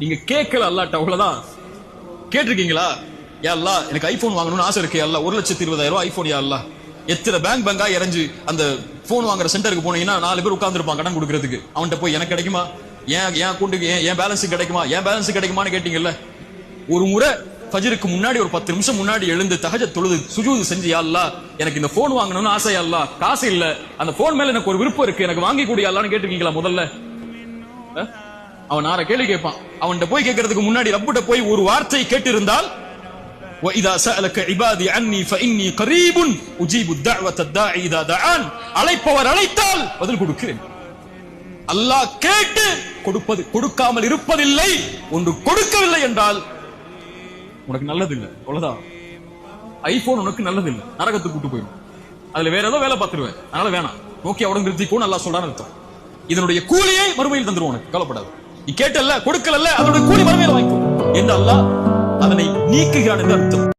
நீங்க கேட்கல அல்லாட்ட அவ்வளவுதான். கேட்டிருக்கீங்களா? யா எனக்கு ஐபோன் வாங்கணும்னு ஆசை இருக்கு அல்ல. ஒரு லட்சத்தி இருபதாயிரம் ரூபாய் ஐபோன் யா எத்தனை பேங்க் பேங்கா இறஞ்சு அந்த போன் வாங்குற சென்டருக்கு போனீங்கன்னா நாலு பேர் உட்கார்ந்துருப்பான் கடன் கொடுக்கறதுக்கு. அவன்கிட்ட போய் எனக்கு கிடைக்குமா? ஏன் என் அக்கௌண்ட்டுக்கு ஏன் என் பேலன்ஸ் கிடைக்குமா? என் பேலன்ஸ் கிடைக்குமான்னு கேட்டீங்கல்ல? ஒரு முறை ஃபஜருக்கு முன்னாடி ஒரு பத்து நிமிஷம் முன்னாடி எழுந்து தகஜ தொழுது சுஜூது செஞ்சு யாழ்லா எனக்கு இந்த போன் வாங்கணும்னு ஆசை யாழ்லா காசு இல்ல. அந்த போன் மேல எனக்கு ஒரு விருப்பம் இருக்கு. எனக்கு வாங்கி கூடிய யாழ்லான்னு கேட்டிருக்கீங்களா முதல்ல? அவன் நார கேள்வி கேட்பான் அவன்கிட்ட போய் கேட்கறதுக்கு முன்னாடி ரப்புட்ட போய் ஒரு வார்த்தை கேட்டிருந்தால் وَإِذَا سَأَلَكَ عِبَادِي عَنِّي فَإِنِّي قَرِيبٌ أُجِيبُ الدَّعْوَةَ الدَّاعِ إِذَا دَعَانِ அழைப்பவர் அழைத்தால் பதில் கொடுக்கிறேன் அல்லாஹ் கேட்டு கொடுப்பது கொடுக்காமல் இருப்பதில்லை ஒன்று கொடுக்கவில்லை என்றால் உனக்கு நல்லது இல்லை அவ்வளவுதான் ஐபோன் உனக்கு நல்லது இல்லை நரகத்துக்கு கூட்டு போயிடும் அதுல வேற ஏதோ வேலை பார்த்துருவேன் அதனால வேணாம் நோக்கி அவடன் நிறுத்திக்கோ நல்லா சொல்றான்னு அர்த்தம் இதனுடைய கூலியை மறுமையில் தந்துருவோம் உனக்கு கவலைப்படாது நீ கேட்டல்ல கொடுக்கல அதனுடைய கூலி மறுமையில் வாங்கிக்கும் என்று அல்லாஹ்? அதனை நீக்குகிறான் என்று அர்த்தம்.